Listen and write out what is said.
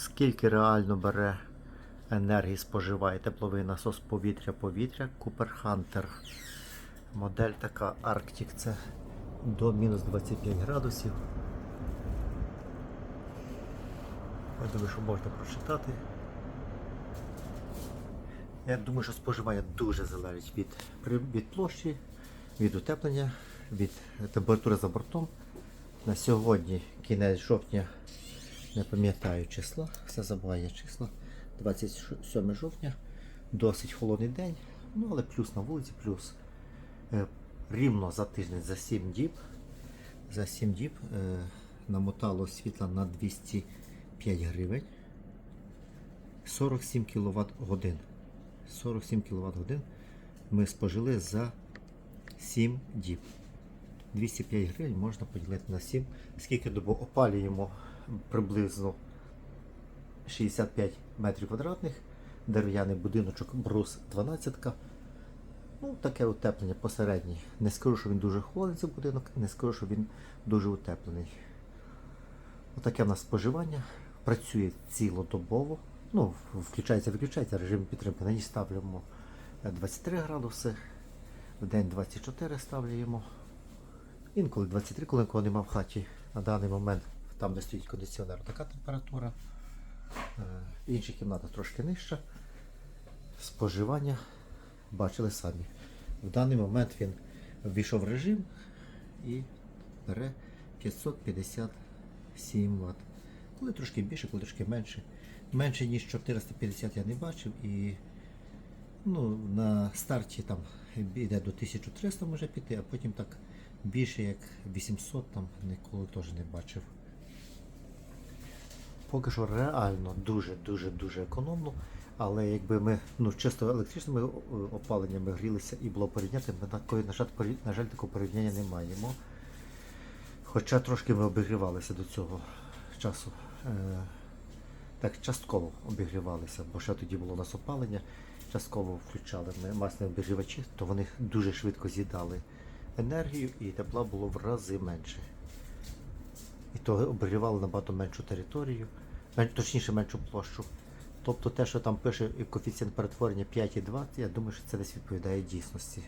Скільки реально бере енергії споживає тепловий насос повітря-повітря Cooper Hunter. Модель така Arctic. Це до мінус 25 градусів. Я думаю, що можна прочитати. Я думаю, що споживання дуже залежить від, від площі, від утеплення, від температури за бортом. На сьогодні кінець жовтня, не пам'ятаю числа, все забуває числа. 27 жовтня, досить холодний день, ну але плюс на вулиці, плюс е, рівно за тиждень, за 7 діб. За 7 діб е, намотало світла на 205 гривень. 47 кВт годин. 47 кВт годин ми спожили за 7 діб. 205 гривень можна поділити на 7. Скільки добу опалюємо приблизно 65 метрів квадратних, дерев'яний будиночок, брус 12. Ну, таке утеплення посереднє. Не скажу, що він дуже холодний цей будинок, не скажу, що він дуже утеплений. Отаке в нас споживання. Працює цілодобово. Ну, включається, виключається режим підтримки. На ній ставимо е, 23 градуси, в день 24 ставляємо. Інколи 23, коли нікого нема в хаті. На даний момент, там, де стоїть кондиціонер, така температура. Е, Інші кімната трошки нижча. Споживання бачили самі. В даний момент він ввійшов в режим і бере 557 Вт. Коли трошки більше, коли трошки менше. Менше ніж 450 я не бачив і ну, на старті там йде до 1300 може піти, а потім так більше як 800 там ніколи теж не бачив. Поки що реально дуже-дуже дуже економно. Але якби ми ну, чисто електричними опаленнями грілися і було порівняти, ми такої, на жаль, на жаль, такого порівняння не маємо. Хоча трошки ми обігрівалися до цього часу. Так, частково обігрівалися, бо ще тоді було у нас опалення, частково включали ми масні обігрівачі, то вони дуже швидко з'їдали енергію і тепла було в рази менше. І то обігрівали набагато меншу територію, точніше меншу площу. Тобто те, що там пише коефіцієнт перетворення 5,2, я думаю, що це десь відповідає дійсності.